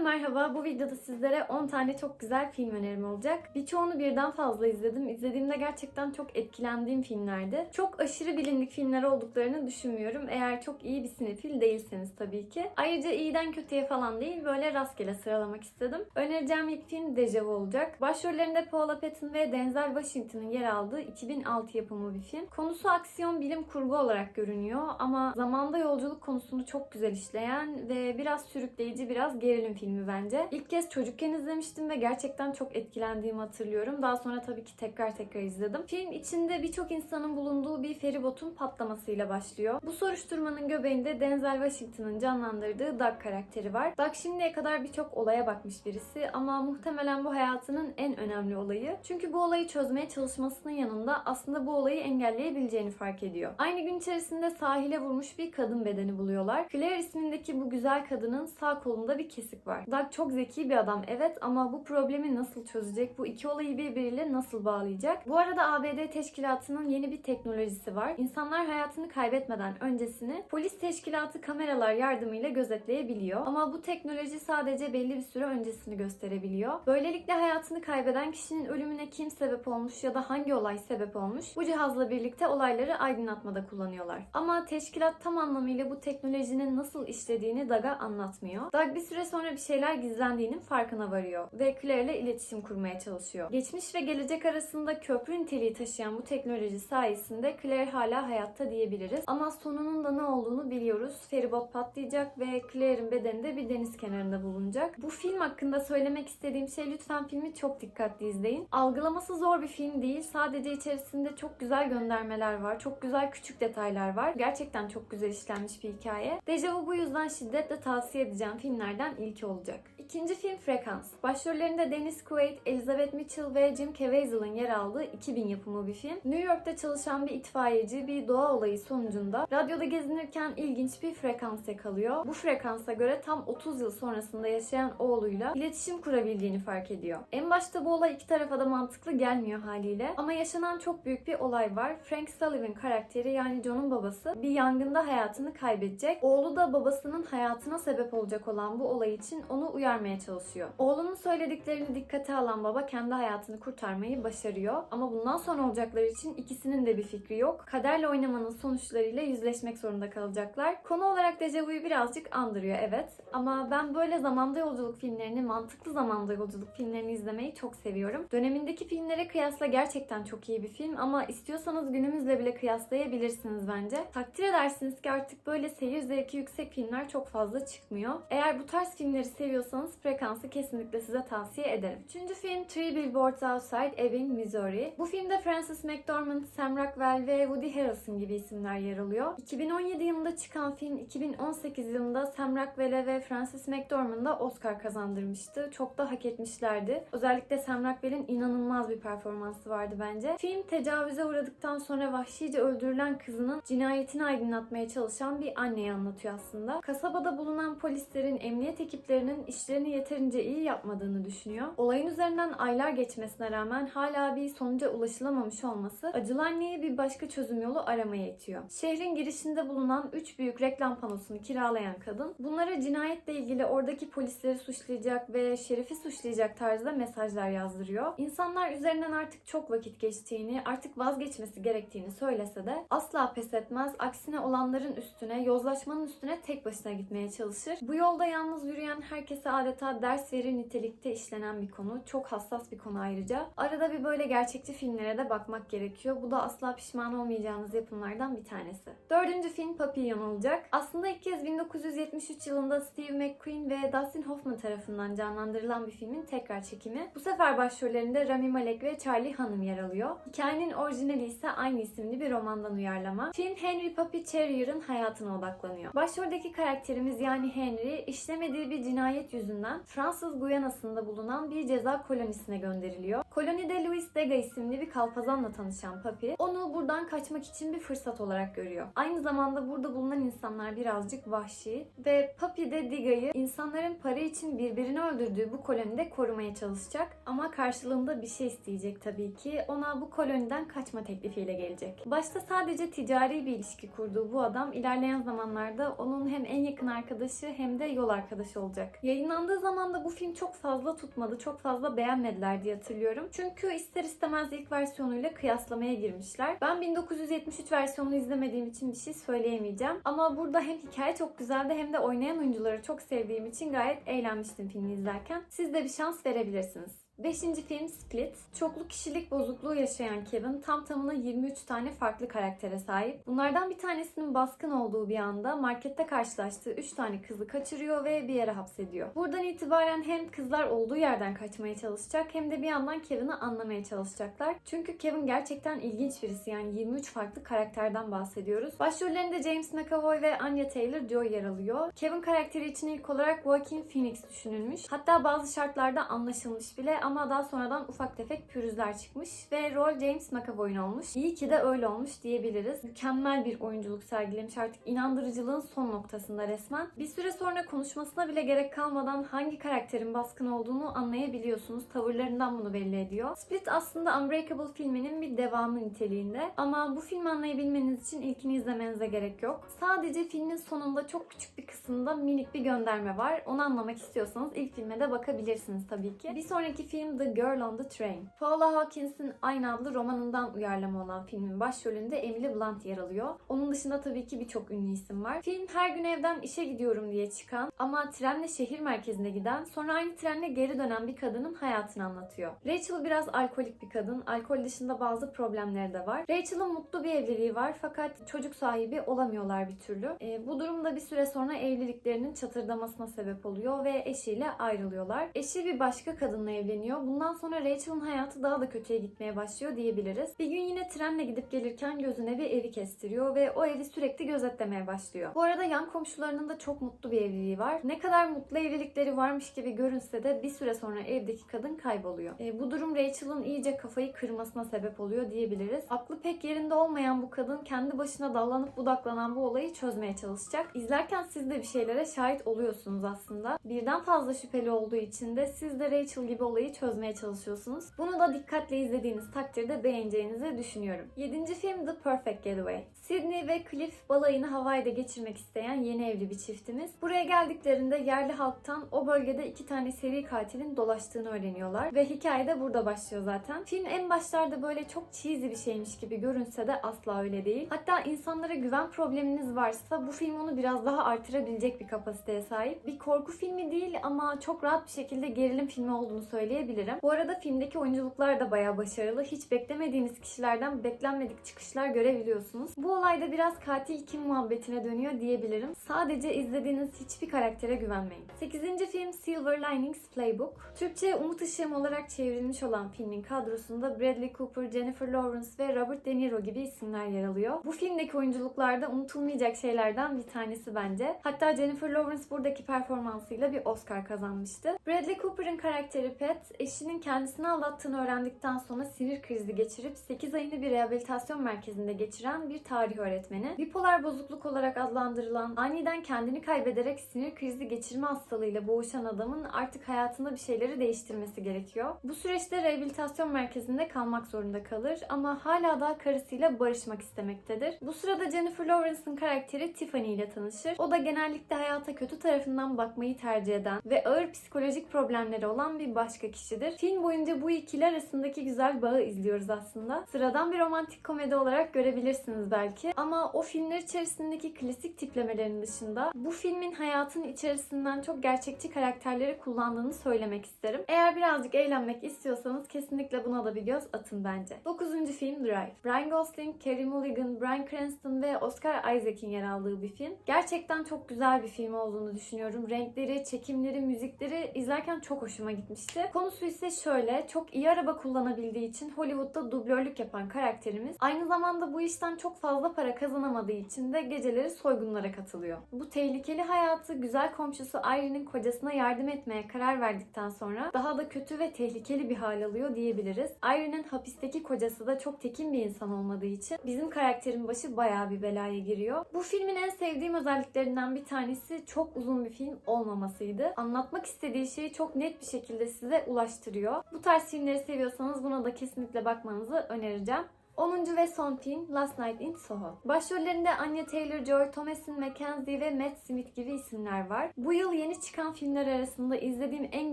merhaba. Bu videoda sizlere 10 tane çok güzel film önerim olacak. Birçoğunu birden fazla izledim. İzlediğimde gerçekten çok etkilendiğim filmlerdi. Çok aşırı bilindik filmler olduklarını düşünmüyorum. Eğer çok iyi bir sinefil değilseniz tabii ki. Ayrıca iyiden kötüye falan değil, böyle rastgele sıralamak istedim. Önereceğim ilk film Deja Vu olacak. Başrollerinde Paula Patton ve Denzel Washington'ın yer aldığı 2006 yapımı bir film. Konusu aksiyon bilim kurgu olarak görünüyor ama zamanda yolculuk konusunu çok güzel işleyen ve biraz sürükleyici, biraz gerilim filmi bence. İlk kez çocukken izlemiştim ve gerçekten çok etkilendiğimi hatırlıyorum. Daha sonra tabii ki tekrar tekrar izledim. Film içinde birçok insanın bulunduğu bir feribotun patlamasıyla başlıyor. Bu soruşturmanın göbeğinde Denzel Washington'ın canlandırdığı Doug karakteri var. Doug şimdiye kadar birçok olaya bakmış birisi ama muhtemelen bu hayatının en önemli olayı. Çünkü bu olayı çözmeye çalışmasının yanında aslında bu olayı engelleyebileceğini fark ediyor. Aynı gün içerisinde sahile vurmuş bir kadın bedeni buluyorlar. Claire ismindeki bu güzel kadının sağ kolunda bir kesik var. Doug çok zeki bir adam evet ama bu problemi nasıl çözecek? Bu iki olayı birbiriyle nasıl bağlayacak? Bu arada ABD teşkilatının yeni bir teknolojisi var. İnsanlar hayatını kaybetmeden öncesini polis teşkilatı kameralar yardımıyla gözetleyebiliyor. Ama bu teknoloji sadece belli bir süre öncesini gösterebiliyor. Böylelikle hayatını kaybeden kişinin ölümüne kim sebep olmuş ya da hangi olay sebep olmuş bu cihazla birlikte olayları aydınlatmada kullanıyorlar. Ama teşkilat tam anlamıyla bu teknolojinin nasıl işlediğini Doug'a anlatmıyor. Doug bir süre sonra bir şeyler gizlendiğinin farkına varıyor ve Claire ile iletişim kurmaya çalışıyor. Geçmiş ve gelecek arasında köprü niteliği taşıyan bu teknoloji sayesinde Claire hala hayatta diyebiliriz. Ama sonunun da ne olduğunu biliyoruz. Feribot patlayacak ve Claire'in bedeni de bir deniz kenarında bulunacak. Bu film hakkında söylemek istediğim şey lütfen filmi çok dikkatli izleyin. Algılaması zor bir film değil. Sadece içerisinde çok güzel göndermeler var. Çok güzel küçük detaylar var. Gerçekten çok güzel işlenmiş bir hikaye. Deja Vu bu yüzden şiddetle tavsiye edeceğim filmlerden ilki olacak. İkinci film Frekans. Başrollerinde Dennis Quaid, Elizabeth Mitchell ve Jim Caviezel'ın yer aldığı 2000 yapımı bir film. New York'ta çalışan bir itfaiyeci bir doğa olayı sonucunda radyoda gezinirken ilginç bir frekans yakalıyor. Bu frekansa göre tam 30 yıl sonrasında yaşayan oğluyla iletişim kurabildiğini fark ediyor. En başta bu olay iki tarafa da mantıklı gelmiyor haliyle ama yaşanan çok büyük bir olay var. Frank Sullivan karakteri yani John'un babası bir yangında hayatını kaybedecek. Oğlu da babasının hayatına sebep olacak olan bu olay için onu uyarmaya çalışıyor. Oğlunun söylediklerini dikkate alan baba kendi hayatını kurtarmayı başarıyor. Ama bundan sonra olacakları için ikisinin de bir fikri yok. Kaderle oynamanın sonuçlarıyla yüzleşmek zorunda kalacaklar. Konu olarak Deja Vu'yu birazcık andırıyor evet. Ama ben böyle zamanda yolculuk filmlerini, mantıklı zamanda yolculuk filmlerini izlemeyi çok seviyorum. Dönemindeki filmlere kıyasla gerçekten çok iyi bir film ama istiyorsanız günümüzle bile kıyaslayabilirsiniz bence. Takdir edersiniz ki artık böyle seyir zevki yüksek filmler çok fazla çıkmıyor. Eğer bu tarz filmleri seviyorsanız frekansı kesinlikle size tavsiye ederim. Üçüncü film Three Billboards Outside Ebbing, Missouri. Bu filmde Frances McDormand, Sam Rockwell ve Woody Harrelson gibi isimler yer alıyor. 2017 yılında çıkan film 2018 yılında Sam Rockwell'e ve Frances McDormand'a Oscar kazandırmıştı. Çok da hak etmişlerdi. Özellikle Sam Rockwell'in inanılmaz bir performansı vardı bence. Film tecavüze uğradıktan sonra vahşice öldürülen kızının cinayetini aydınlatmaya çalışan bir anneyi anlatıyor aslında. Kasabada bulunan polislerin, emniyet ekiplerinin işlerini yeterince iyi yapmadığını düşünüyor. Olayın üzerinden aylar geçmesine rağmen hala bir sonuca ulaşılamamış olması acılı anneye bir başka çözüm yolu aramaya itiyor. Şehrin girişinde bulunan 3 büyük reklam panosunu kiralayan kadın bunlara cinayetle ilgili oradaki polisleri suçlayacak ve şerifi suçlayacak tarzda mesajlar yazdırıyor. İnsanlar üzerinden artık çok vakit geçtiğini, artık vazgeçmesi gerektiğini söylese de asla pes etmez. Aksine olanların üstüne, yozlaşmanın üstüne tek başına gitmeye çalışır. Bu yolda yalnız yürüyen herkese adeta ders verir nitelikte işlenen bir konu. Çok hassas bir konu ayrıca. Arada bir böyle gerçekçi filmlere de bakmak gerekiyor. Bu da asla pişman olmayacağınız yapımlardan bir tanesi. Dördüncü film Papillon olacak. Aslında ilk kez 1973 yılında Steve McQueen ve Dustin Hoffman tarafından canlandırılan bir filmin tekrar çekimi. Bu sefer başrollerinde Rami Malek ve Charlie Hunnam yer alıyor. Hikayenin orijinali ise aynı isimli bir romandan uyarlama. Film Henry Papi Terrier'ın hayatına odaklanıyor. Başroldeki karakterimiz yani Henry işlemediği bir cinayet yüzünden Fransız Guyana'sında bulunan bir ceza kolonisine gönderiliyor. Kolonide Louis Dega isimli bir kalpazanla tanışan Papi onu buradan kaçmak için bir fırsat olarak görüyor. Aynı zamanda burada bulunan insanlar birazcık vahşi ve Papi de Diga'yı insanların para için birbirini öldürdüğü bu kolonide korumaya çalışacak ama karşılığında bir şey isteyecek tabii ki. Ona bu koloniden kaçma teklifiyle gelecek. Başta sadece ticari bir ilişki kurduğu bu adam ilerleyen zamanlarda onun hem en yakın arkadaşı hem de yol arkadaşı olacak. olacak. Yayınlandığı zaman da bu film çok fazla tutmadı, çok fazla beğenmediler diye hatırlıyorum. Çünkü ister istemez ilk versiyonuyla kıyaslamaya girmişler. Ben 1973 versiyonunu izlemediğim için bir şey söyleyemeyeceğim. Ama burada hem hikaye çok güzeldi hem de oynayan oyuncuları çok sevdiğim için gayet eğlenmiştim filmi izlerken. Siz de bir şans verebilirsiniz. Beşinci film Split. Çoklu kişilik bozukluğu yaşayan Kevin tam tamına 23 tane farklı karaktere sahip. Bunlardan bir tanesinin baskın olduğu bir anda markette karşılaştığı 3 tane kızı kaçırıyor ve bir yere hapsediyor. Buradan itibaren hem kızlar olduğu yerden kaçmaya çalışacak hem de bir yandan Kevin'i anlamaya çalışacaklar. Çünkü Kevin gerçekten ilginç birisi yani 23 farklı karakterden bahsediyoruz. Başrollerinde James McAvoy ve Anya Taylor-Joy yer alıyor. Kevin karakteri için ilk olarak Joaquin Phoenix düşünülmüş. Hatta bazı şartlarda anlaşılmış bile ama daha sonradan ufak tefek pürüzler çıkmış ve rol James McAvoy'un olmuş. İyi ki de öyle olmuş diyebiliriz. Mükemmel bir oyunculuk sergilemiş artık inandırıcılığın son noktasında resmen. Bir süre sonra konuşmasına bile gerek kalmadan hangi karakterin baskın olduğunu anlayabiliyorsunuz. Tavırlarından bunu belli ediyor. Split aslında Unbreakable filminin bir devamı niteliğinde ama bu filmi anlayabilmeniz için ilkini izlemenize gerek yok. Sadece filmin sonunda çok küçük bir kısımda minik bir gönderme var. Onu anlamak istiyorsanız ilk filme de bakabilirsiniz tabii ki. Bir sonraki film The Girl on the Train. Paula Hawkins'in aynı adlı romanından uyarlama olan filmin başrolünde Emily Blunt yer alıyor. Onun dışında tabii ki birçok ünlü isim var. Film her gün evden işe gidiyorum diye çıkan ama trenle şehir merkezine giden sonra aynı trenle geri dönen bir kadının hayatını anlatıyor. Rachel biraz alkolik bir kadın. Alkol dışında bazı problemleri de var. Rachel'ın mutlu bir evliliği var fakat çocuk sahibi olamıyorlar bir türlü. E, bu durumda bir süre sonra evliliklerinin çatırdamasına sebep oluyor ve eşiyle ayrılıyorlar. Eşi bir başka kadınla evleniyor. Bundan sonra Rachel'ın hayatı daha da kötüye gitmeye başlıyor diyebiliriz. Bir gün yine trenle gidip gelirken gözüne bir evi kestiriyor ve o evi sürekli gözetlemeye başlıyor. Bu arada yan komşularının da çok mutlu bir evliliği var. Ne kadar mutlu evlilikleri varmış gibi görünse de bir süre sonra evdeki kadın kayboluyor. E, bu durum Rachel'ın iyice kafayı kırmasına sebep oluyor diyebiliriz. Aklı pek yerinde olmayan bu kadın kendi başına dallanıp budaklanan bu olayı çözmeye çalışacak. İzlerken siz de bir şeylere şahit oluyorsunuz aslında. Birden fazla şüpheli olduğu için de siz de Rachel gibi olayı çözmeye çalışıyorsunuz. Bunu da dikkatle izlediğiniz takdirde beğeneceğinizi düşünüyorum. 7. film The Perfect Getaway. Sydney ve Cliff balayını Hawaii'de geçirmek isteyen yeni evli bir çiftimiz. Buraya geldiklerinde yerli halktan o bölgede iki tane seri katilin dolaştığını öğreniyorlar ve hikaye de burada başlıyor zaten. Film en başlarda böyle çok cheesy bir şeymiş gibi görünse de asla öyle değil. Hatta insanlara güven probleminiz varsa bu film onu biraz daha artırabilecek bir kapasiteye sahip. Bir korku filmi değil ama çok rahat bir şekilde gerilim filmi olduğunu söyleyebilirim. Bu arada filmdeki oyunculuklar da bayağı başarılı. Hiç beklemediğiniz kişilerden beklenmedik çıkışlar görebiliyorsunuz. Bu olayda biraz katil kim muhabbetine dönüyor diyebilirim. Sadece izlediğiniz hiçbir karaktere güvenmeyin. 8. film Silver Linings Playbook. Türkçe Umut Işığım olarak çevrilmiş olan filmin kadrosunda Bradley Cooper, Jennifer Lawrence ve Robert De Niro gibi isimler yer alıyor. Bu filmdeki oyunculuklarda unutulmayacak şeylerden bir tanesi bence. Hatta Jennifer Lawrence buradaki performansıyla bir Oscar kazanmıştı. Bradley Cooper'ın karakteri Pat, eşinin kendisini aldattığını öğrendikten sonra sinir krizi geçirip 8 ayını bir rehabilitasyon merkezinde geçiren bir tarih öğretmeni. Bipolar bozukluk olarak adlandırılan, aniden kendini kaybederek sinir krizi geçirme hastalığıyla boğuşan adamın artık hayatında bir şeyleri değiştirmesi gerekiyor. Bu süreçte rehabilitasyon merkezinde kalmak zorunda kalır ama hala da karısıyla barışmak istemektedir. Bu sırada Jennifer Lawrence'ın karakteri Tiffany ile tanışır. O da genellikle hayata kötü tarafından bakmayı tercih eden ve ağır psikolojik problemleri olan bir başka kişidir. Film boyunca bu ikili arasındaki güzel bağı izliyoruz aslında. Sıradan bir romantik komedi olarak görebilirsiniz belki ama o filmler içerisindeki klasik tiplemelerin dışında bu filmin hayatın içerisinden çok gerçekçi karakterleri kullandığını söylemek isterim. Eğer birazcık eğlenmek istiyorsanız kesinlikle buna da bir göz atın bence. 9. film Drive. Ryan Gosling, Carey Mulligan, Bryan Cranston ve Oscar Isaac'in yer aldığı bir film. Gerçekten çok güzel bir film olduğunu düşünüyorum. Renkleri, çekimleri, müzikleri izlerken çok hoşuma gitmişti. Konusu ise şöyle, çok iyi araba kullanabildiği için Hollywood'da dublörlük yapan karakterimiz aynı zamanda bu işten çok fazla para kazanamadığı için de geceleri soygunlara katılıyor. Bu tehlikeli hayatı güzel komşusu Irene'in kocasına yardım etmeye karar verdikten sonra daha da kötü ve tehlikeli bir hal alıyor diyebiliriz. Irene'in hapisteki kocası da çok tekin bir insan olmadığı için bizim karakterin başı bayağı bir belaya giriyor. Bu filmin en sevdiğim özelliklerinden bir tanesi çok uzun bir film olmamasıydı. Anlatmak istediği şeyi çok net bir şekilde size ulaştırıyor. Bu tarz filmleri seviyorsanız buna da kesinlikle bakmanızı önereceğim. 10. ve son film Last Night in Soho. Başrollerinde Anya Taylor-Joy, Thomasin McKenzie ve Matt Smith gibi isimler var. Bu yıl yeni çıkan filmler arasında izlediğim en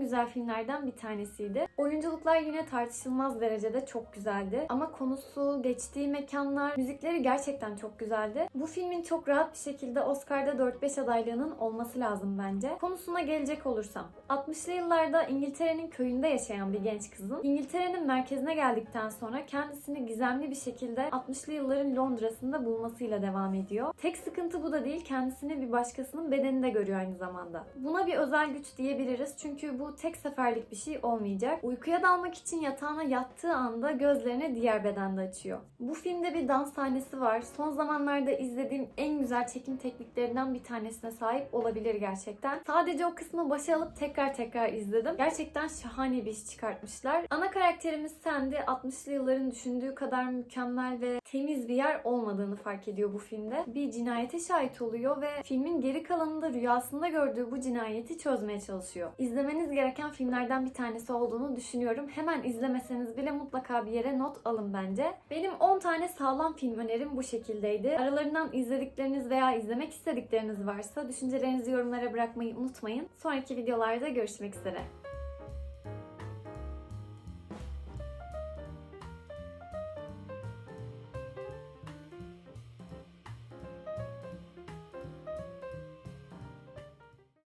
güzel filmlerden bir tanesiydi. Oyunculuklar yine tartışılmaz derecede çok güzeldi. Ama konusu, geçtiği mekanlar, müzikleri gerçekten çok güzeldi. Bu filmin çok rahat bir şekilde Oscar'da 4-5 adaylığının olması lazım bence. Konusuna gelecek olursam. 60'lı yıllarda İngiltere'nin köyünde yaşayan bir genç kızın İngiltere'nin merkezine geldikten sonra kendisini gizemli bir şekilde 60'lı yılların Londra'sında bulmasıyla devam ediyor. Tek sıkıntı bu da değil, kendisini bir başkasının bedeninde görüyor aynı zamanda. Buna bir özel güç diyebiliriz çünkü bu tek seferlik bir şey olmayacak. Uykuya dalmak için yatağına yattığı anda gözlerini diğer bedende açıyor. Bu filmde bir dans sahnesi var. Son zamanlarda izlediğim en güzel çekim tekniklerinden bir tanesine sahip olabilir gerçekten. Sadece o kısmı başa alıp tekrar tekrar izledim. Gerçekten şahane bir iş çıkartmışlar. Ana karakterimiz Sandy 60'lı yılların düşündüğü kadar mükemmel ve temiz bir yer olmadığını fark ediyor bu filmde. Bir cinayete şahit oluyor ve filmin geri kalanında rüyasında gördüğü bu cinayeti çözmeye çalışıyor. İzlemeniz gereken filmlerden bir tanesi olduğunu düşünüyorum. Hemen izlemeseniz bile mutlaka bir yere not alın bence. Benim 10 tane sağlam film önerim bu şekildeydi. Aralarından izledikleriniz veya izlemek istedikleriniz varsa düşüncelerinizi yorumlara bırakmayı unutmayın. Sonraki videolarda görüşmek üzere.